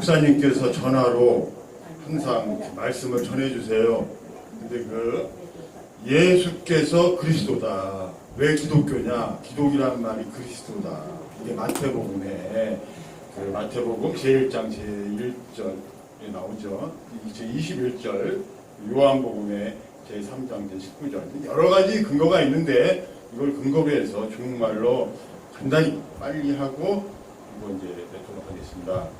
목사님께서 전화로 항상 말씀을 전해주세요. 근데 그 예수께서 그리스도다. 왜 기독교냐? 기독이라는 말이 그리스도다. 이게 마태복음에 그 마태복음 제1장 제1절에 나오죠. 제 21절 요한복음에 제3장 제19절 여러 가지 근거가 있는데 이걸 근거로 해서 중국말로 간단히 빨리 하고 이거 이제 내도록 하겠습니다.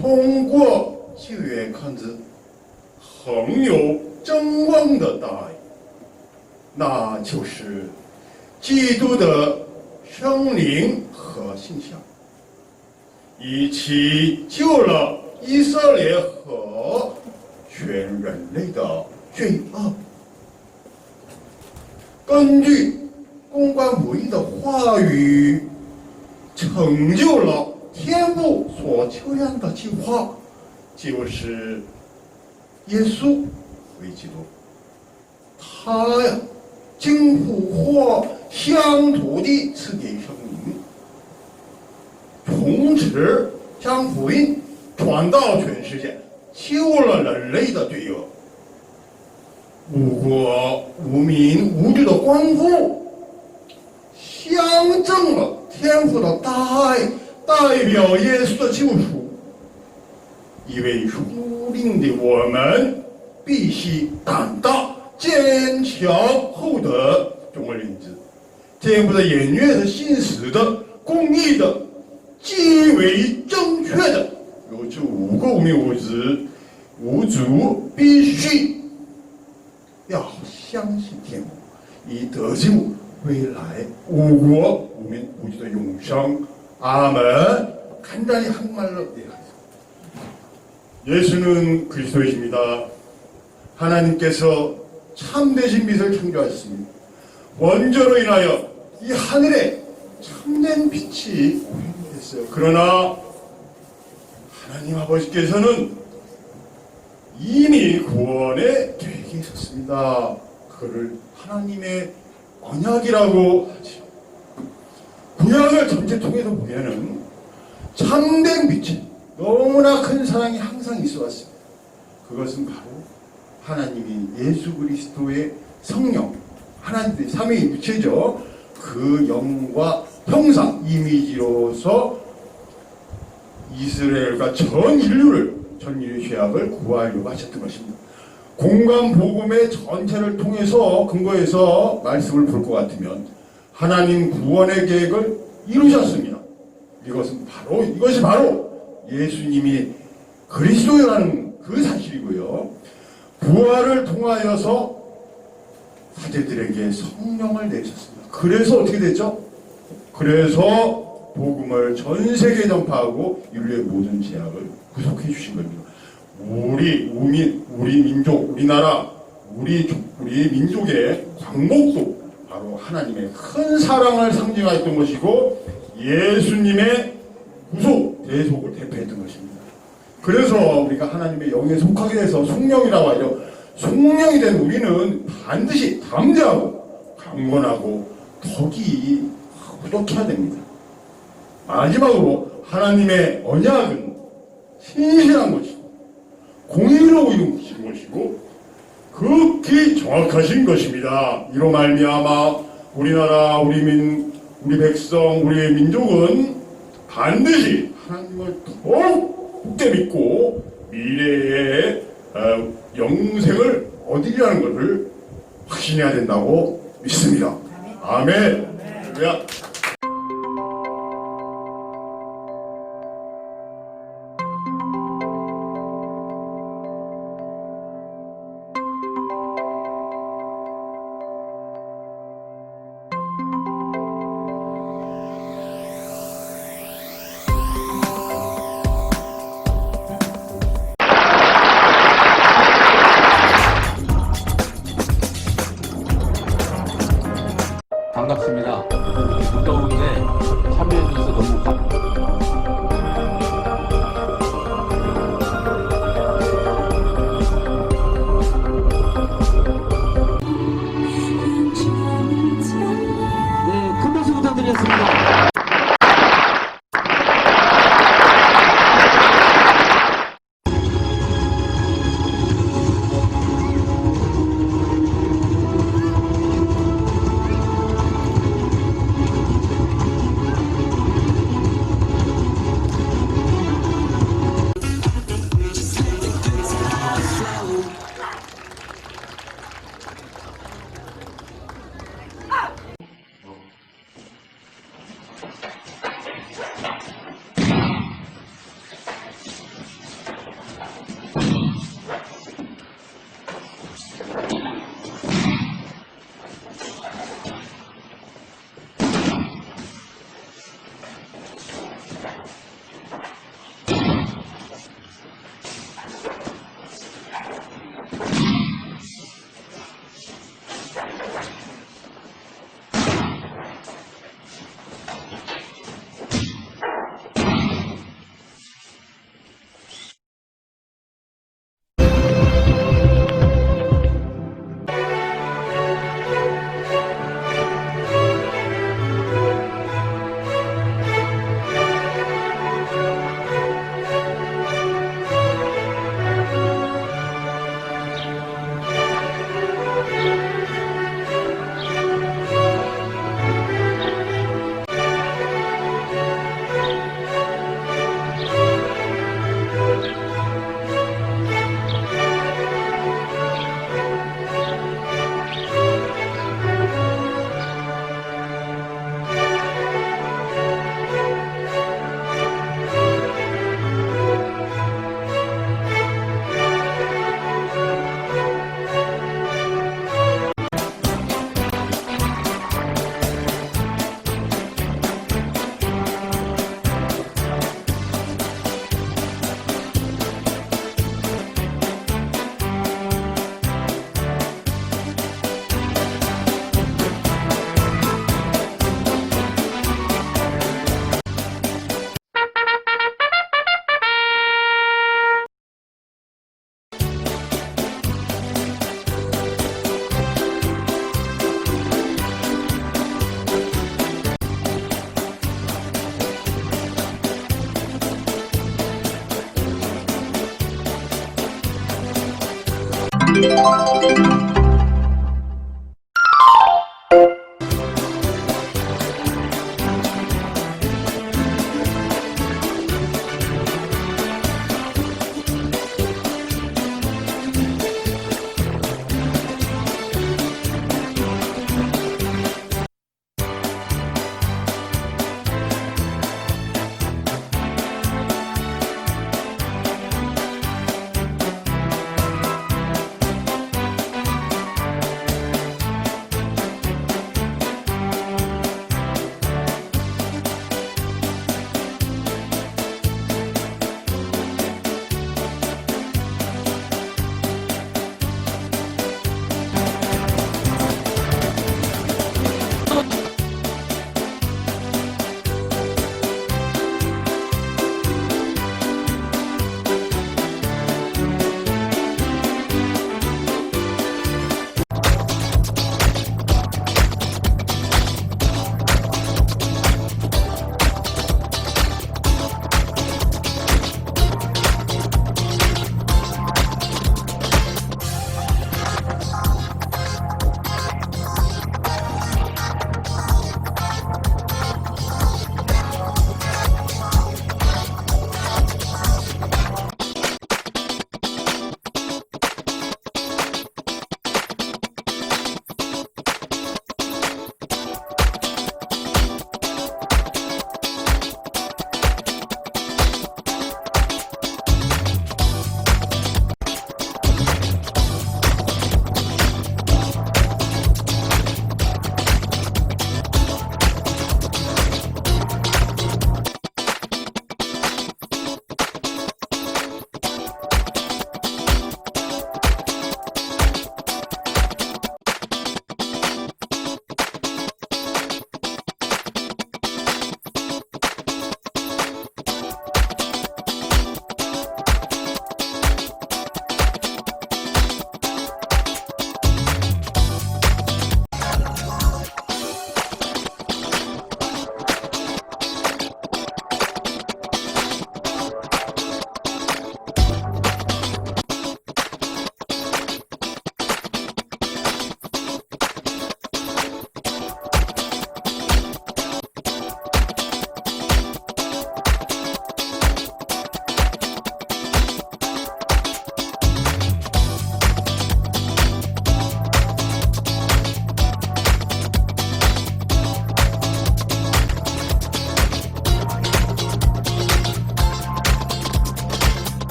通过救援看子，很有争望的大爱。那就是基督的生灵和形象，一起救了以色列和全人类的罪恶。根据公关不义的话语，成就了天父所求样的计划，就是耶稣为基督。他呀。将复活乡土地赐给生民，从此将福音传到全世界，救了人类的罪恶。无国无民无罪的光复，象征了天父的大爱，代表耶稣的救赎。一位属灵的我们，必须胆大。坚强厚德，中而灵之，天赋的演员是信实的、公义的、极为正确的。有这五个无名无子无主，必须要相信天国，以得救未来五国无民无主的永生。 阿门。간단히 한말로얘기하겠습니다예수는 그리스도이십니다 하나님께서 참되신 빛을 창조하셨습니다. 원저로 인하여 이 하늘에 참된 빛이 됐어요. 그러나 하나님 아버지께서는 이미 구원의 계획이 있었습니다. 그를 하나님의 언약이라고 하죠. 구약을 전체 통해서 보면은 참된 빛이 너무나 큰 사랑이 항상 있어 왔습니다. 그것은 바로 하나님이 예수 그리스도의 성령, 하나님의 삼위 부체죠. 그 영과 형상, 이미지로서 이스라엘과 전 인류를, 전 인류 죄악을 구하려고 하셨던 것입니다. 공간 복음의 전체를 통해서 근거해서 말씀을 볼 것 같으면 하나님 구원의 계획을 이루셨습니다. 이것은 바로 이것이 바로 예수님이 그리스도라는 그 사실이고요. 부활을 통하여서 사제들에게 성령을 내셨습니다. 그래서 어떻게 됐죠? 그래서 복음을 전 세계에 전파하고 인류의 모든 제약을 구속해 주신 겁니다. 우리 우민, 우리 민족, 우리나라, 우리 우리 민족의 광복도 바로 하나님의 큰 사랑을 상징하였던 것이고 예수님의 구속 대속을 대표했던 것입니다. 그래서 우리가 하나님의 영에 속하게 돼서 성령이라고 하죠. 성령이 된 우리는 반드시 담대하고 강건하고 덕이 부족해야 됩니다. 마지막으로 하나님의 언약은 신실한 것이고 공의로운 것이고 극히 정확하신 것입니다. 이로 말미암아 우리나라 우리 민 우리 백성 우리 민족은 반드시 하나님을 더욱 굳게 믿고 미래의 어, 영생을 얻으리라는 것을 확신해야 된다고 믿습니다. 아멘. 할렐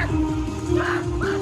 Ah! Ah! Ah!